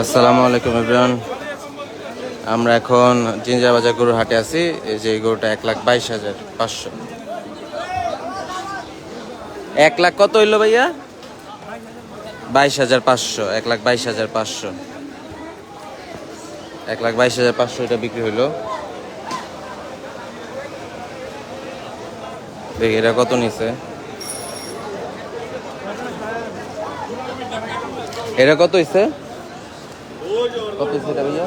আসসালামু আলাইকুম আমরা এখন জিঞ্জা বাজার গরুর হাটে আছি। এই যে গরুটা এক লাখ বাইশ হাজার পাঁচশো। এক লাখ কত হইল ভাইয়া? বাইশ হাজার পাঁচশো, এক লাখ বাইশ হাজার পাঁচশো। এক লাখ বাইশ হাজার পাঁচশো এটা বিক্রি হইল। দেখি এটা কত নিছে? এটা কত হইছে? কত হইছে এটা ভাইয়া?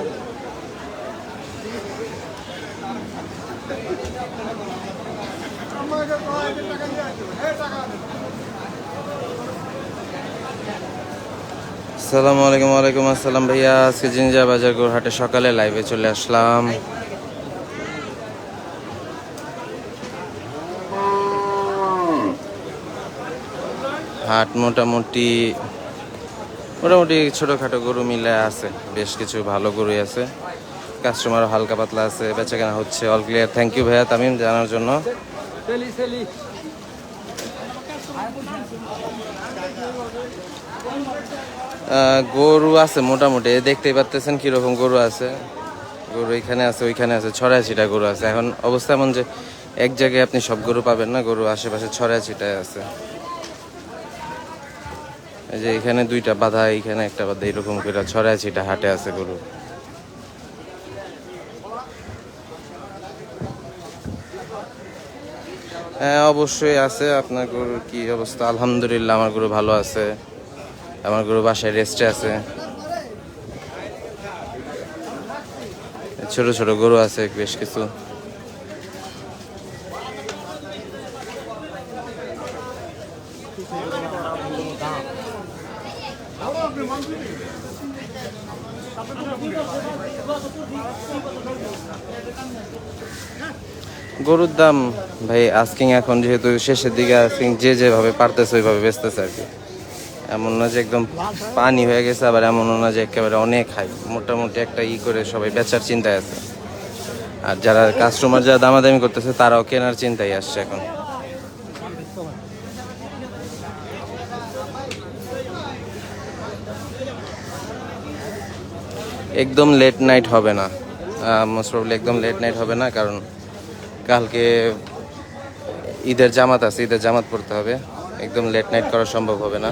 আসসালামু আলাইকুম, ওয়ালাইকুম আসসালাম ভাইয়া। আজকে জিঞ্জা বাজার গোরহাটে সকালে লাইভে চলে আসলাম। হাট মোটামুটি মোটামুটি ছোটোখাটো গরু মিলে আছে, বেশ কিছু ভালো গরুই আছে। কাস্টমার হালকা পাতলা আছে বেচা কেনা হচ্ছে অল ক্লিয়ার থ্যাংক ইউ ভাইয়া তামিম জানার জন্য। গরু আছে মোটামুটি দেখতেই পাচ্তেছেন কীরকম গরু আছে। গরু এখানে আছে, ওইখানে আছে ছড়ায় ছিটা গরু আছে। এখন অবস্থা এমন যে এক জায়গায় আপনি সব গরু পাবেন না, গরু আশেপাশে ছড়ায় ছিটায় আছে। এই যে এখানে দুইটা বাধা, এখানে একটা বাধা, এরকম করে ছড়ায় ছিটা হাটে আছে গরু। হ্যাঁ অবশ্যই আছে। আপনার গরুর কি অবস্থা? আলহামদুলিল্লাহ, আমার গরু ভালো আছে। আমার গরু বাসায় রেস্টে আছে। ছোট ছোট গরু আছে, বেশ কিছু। গরুর দাম, ভাই আস্কিং এখন যেহেতু শেষের দিকে আস্কিং যে যেভাবে পারতেছে ওইভাবে বেচতেছে আর কি। এমন না যে একদম পানি হয়ে গেছে, আবার এমনও না যে একেবারে অনেক হাই মোটামুটি একটা ই করে সবাই বেচার চিন্তায় আছে। আর যারা কাস্টমার যারা দামাদামি করতেছে, তারাও কেনার চিন্তায় আসছে এখন। একদম লেট নাইট হবে না। মোস্ট প্রবলি একদম লেট নাইট হবে না, কারণ কালকে ঈদের জামাত আছে, ঈদের জামাত পড়তে হবে। একদম লেট নাইট করা সম্ভব হবে না।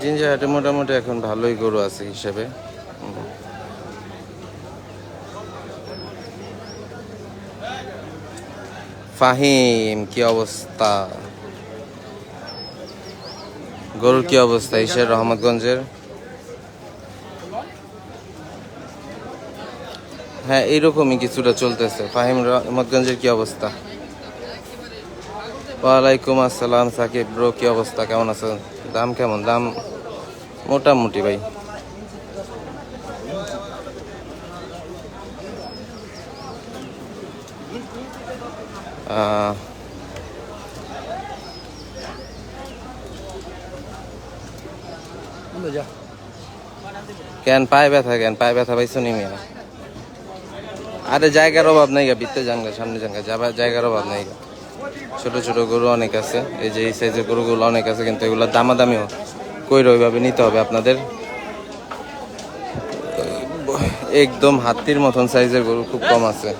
জিঞ্জার হাটে মোটামুটি এখন ভালোই গরু আছে হিসেবে। ফাহিম, কি অবস্থা? গরুর কি অবস্থা? ঈশ্বর রহমতগঞ্জের? হ্যাঁ এইরকমই কিছুটা চলতেছে। ফাহিম রহমতগঞ্জের কি অবস্থা? ওয়ালাইকুম আসসালাম সাকিব ব্রো কি অবস্থা? কেমন আছেন? দাম কেমন? দাম মোটামুটি ভাই। কেন পায়ে ব্যথা কেন পায়ে ব্যথা পাইছো নি মিয়া? আরে জায়গার অভাব নাই গা বিত্তে জানগা সামনে জানগা যাবার জায়গার অভাব নাই গা। ছোট ছোট গরু অনেক আছে, এই যে এই সাইজের গরুগুলো অনেক আছে, কিন্তু এগুলো দামাদামিও কইর ওইভাবে নিতে হবে আপনাদের। একদম হাতির মতন সাইজের গরু খুব কম আছে।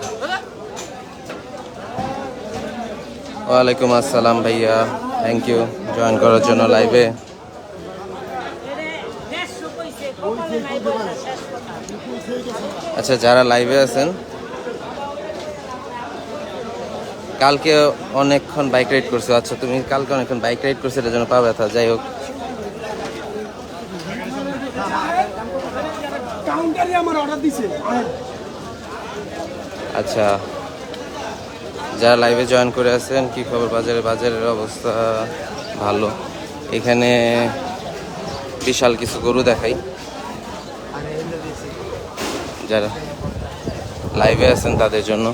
ওয়ালাইকুম আসসালাম ভাইয়া থ্যাংক ইউ জয়েন করার জন্য লাইভে আচ্ছা যারা লাইভে আছেন কালকে অনেকক্ষণ বাইক রাইড করছ। আচ্ছা তুমি কালকে অনেকক্ষণ বাইক রাইড করছ এটার জন্য পা ব্যথা যাই হোক। আচ্ছা যারা লাইভে জয়েন করে আছেন কি খবর বাজারে? বাজারের অবস্থা ভালো। এখানে বিশাল কিছু গরু দেখাই। যারা লাইভে আছেন তাদের জন্য।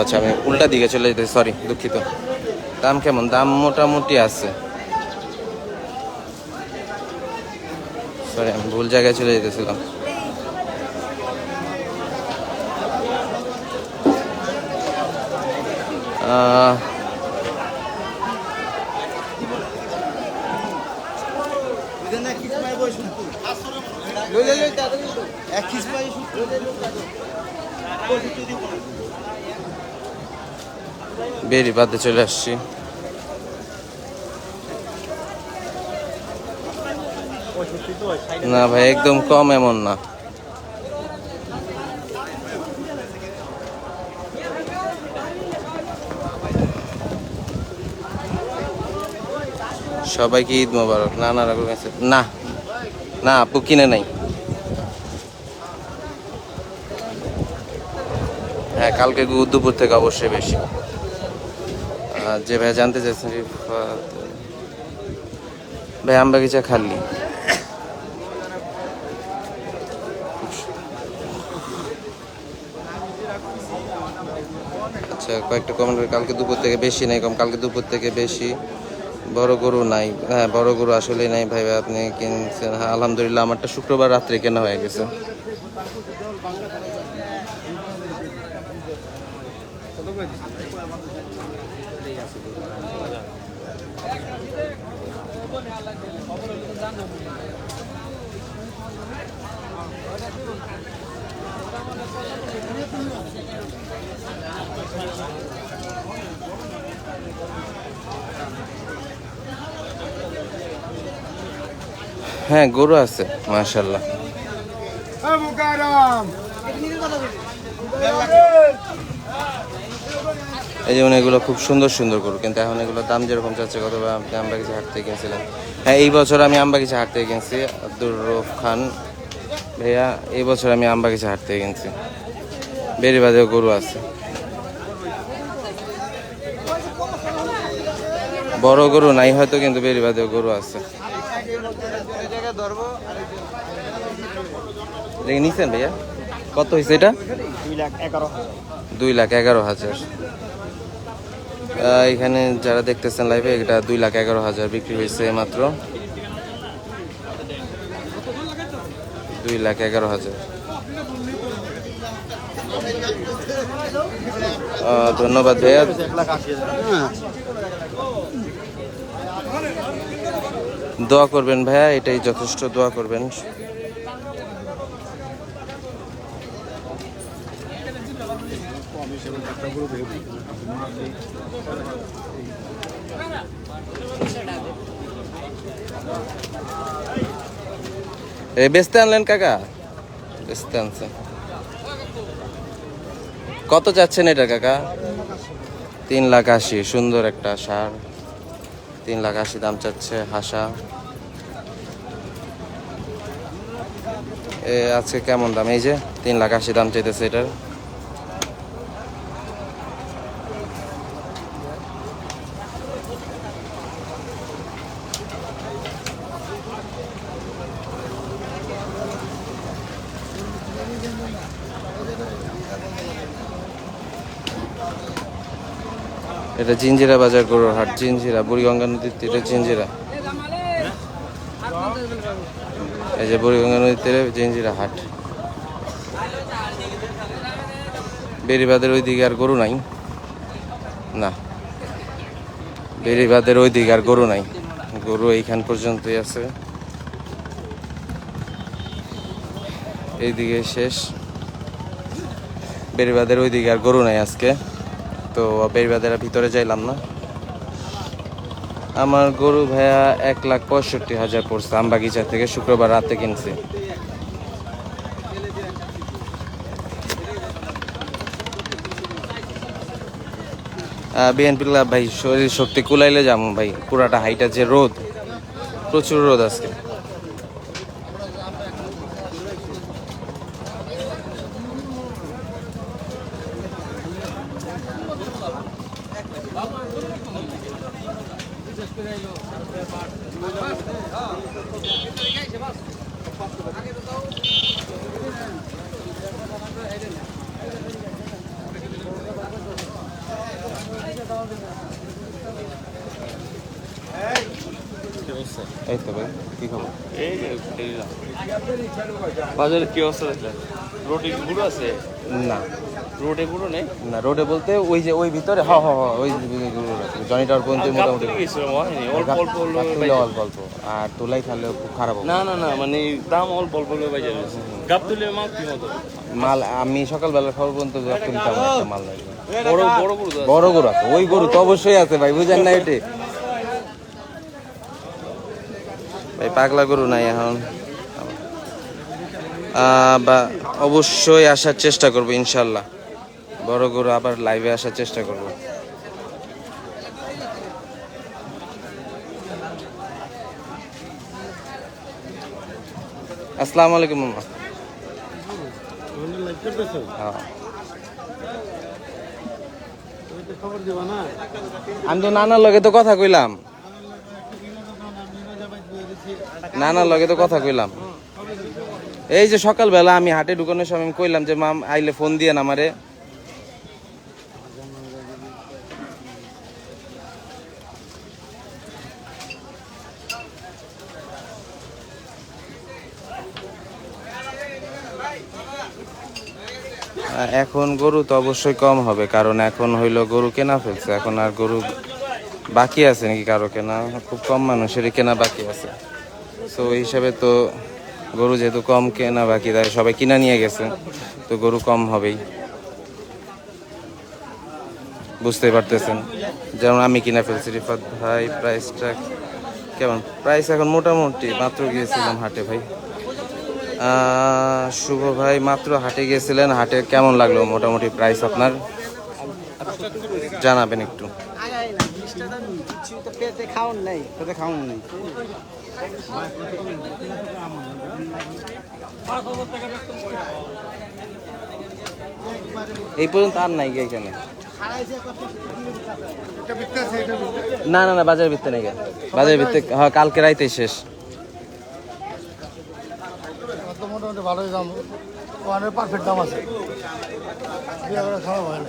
আচ্ছা আমি উল্টা দিকে চলে যেতে সরি দুঃখিত। দাম কেমন? দাম মোটামুটি আছে। সরি আমি ভুল জায়গায় চলে যেতেছিলাম। বেরি বাদে চলে আসছি। না ভাই, একদম কম এমন না। সবাইকে ঈদ মোবারক। না না রাখুন না না, আপু কিনে নাই। হ্যাঁ কালকে দুপুর থেকে অবশ্যই বেশি। যে ভাই জানতে চাইছেন ভাই আমবাগিচা খালি আচ্ছা কয়েকটা কমেন্ট কালকে দুপুর থেকে বেশি নাই, কম কালকে দুপুর থেকে বেশি। বড় গরু নাই। হ্যাঁ বড় গরু আসলেই নাই ভাই আপনি কিনছেন। হ্যাঁ আলহামদুলিল্লাহ, আমারটা শুক্রবার রাত্রে কেনা হয়ে গেছে। হ্যাঁ গরু আছে মাশাল্লাহ এই যেমন এগুলো খুব সুন্দর সুন্দর গরু কিন্তু এখন এগুলোর দাম যেরকম চাচ্ছে কত আপনি আমবাগিচা হাট থেকে কিনছিলেন। হ্যাঁ এই বছর আমি আমবাগিচা হাট থেকে কিনছি আব্দুর রফ খান ভাইয়া এই বছর আমি আমবাগিচা হাট থেকে কিনছি। বেরিবাদেও গরু আছে। বড় গরু নাই হয়তো কিন্তু বেরিবাদেও গরু আছে। নিছেন ভাইয়া? কত হয়েছে এটা? দুই লাখ এগারো হাজার। এখানে যারা দেখতেছেন লাইভে এটা দুই লাখ এগারো হাজার বিক্রি হয়েছে মাত্র। দুই লাখ এগারো হাজার। ধন্যবাদ ভাইয়া। দোয়া করবেন ভাইয়া, এটাই যথেষ্ট, দোয়া করবেন। এ, বেচতে আনলেন কাকা? বেচতে আনছেন। কত চাচ্ছেন এটা, কাকা? তিন লাখ আশি, সুন্দর একটা সার। তিন লাখ আশি দাম চাচ্ছে হাসা। এ, আজকে কেমন দাম? এই যে, তিন লাখ আশি দাম চাইতেছে এটার। এটা জিঞ্জিরা বাজার গরুর হাট, জিঞ্জিরা, বুড়িগঙ্গা নদীর তীরে জিঞ্জিরা। এই যে বুড়িগঙ্গা নদীর তীরে জিঞ্জিরা হাট। বেরিবাদের ওই দিকে আর গরু নাই। না বেরিবাদের ওই দিকে আর গরু নাই। গরু এইখান পর্যন্তই আছে। এইদিকে শেষ। বেরিবাদের ওই দিকে আর গরু নাই আজকে। তো বেরিবাদের ভিতরে যাইলাম না। আমার গরু ভাইয়া এক লাখ পঁয়ষট্টি হাজার পড়ছে। আমবাগিচা থেকে শুক্রবার রাতে কিনছি। বিএনপি ভাই, শরীর শক্তি কুলাইলে যাব ভাই। পুরাটা হাইটা যে রোদ, প্রচুর রোদ আজকে। এই তো ভাই কি খবর? এই বাজারে কি অবস্থা দেখলেন? রোডে গুঁড়ো আছে? না। রোডে গুঁড়ো নেই? না রোডে বলতে ওই যে ওই ভিতরে হ হ হ ওই জনি টাওয়ার পর্যন্ত মোটামুটি অল্প অল্প। অল্প অল্প। আর তুলাই খালে খুব খারাপ না না না মানে দাম অল্প অল্প মাল কি মতো? মাল আমি সকালবেলা খাওয়ার পর্যন্ত আমার একটা মাল লাগে বড় বড় গুঁড়ো বড় গরু আছে ওই গরু তো অবশ্যই আছে ভাই বুঝেন না এটি। ভাই পাগলা গরু নাই এখন। বা অবশ্যই আসার চেষ্টা করব, ইনশাল্লাহ। বড় গরু আবার লাইভে আসার চেষ্টা করব। আসসালামু আলাইকুম, মামা। হ্যাঁ। আমি তো নানার লগে তো কথা কইলাম। নানার লগে তো কথা কইলাম। এই যে সকালবেলা আমি হাটে ঢুকানোর সময় আমি কইলাম যে, মাম, আইলে ফোন দিয়ে আমারে। এখন গরু তো অবশ্যই কম হবে, কারণ এখন হইল গরু কেনা ফেলছে। এখন আর গরু বাকি আছে নাকি কারও কেনা? খুব কম মানুষেরই কেনা বাকি আছে। তো ওই হিসাবে তো গরু যেহেতু কম কেনা বাকি, তাই সবাই কিনা নিয়ে গেছে। তো গরু কম হবেই। বুঝতে পারতেছেন। যেমন আমি কিনা ফেলছি, রিফাত ভাই প্রাইসটা কেমন? প্রাইস এখন মোটামুটি মাত্র গিয়েছিলাম হাটে ভাই। শুভ ভাই, মাত্র হাটে গিয়েছিলেন। হাটে কেমন লাগল? মোটামুটি প্রাইস আপনার? জানাবেন একটু। পেটে খাওয়ান নেই। পেটে খাওয়ান নেই। এই পর্যন্ত আর নাই গিয়ে এখানে। না না না বাজার ভিত্তে নেই। বাজার ভিত্তে হ্যাঁ কালকে রাইতে শেষ। মোটামুটি ভালোই দাম। ওয়ানের পারফেক্ট দাম আছে। খারাপ হয় না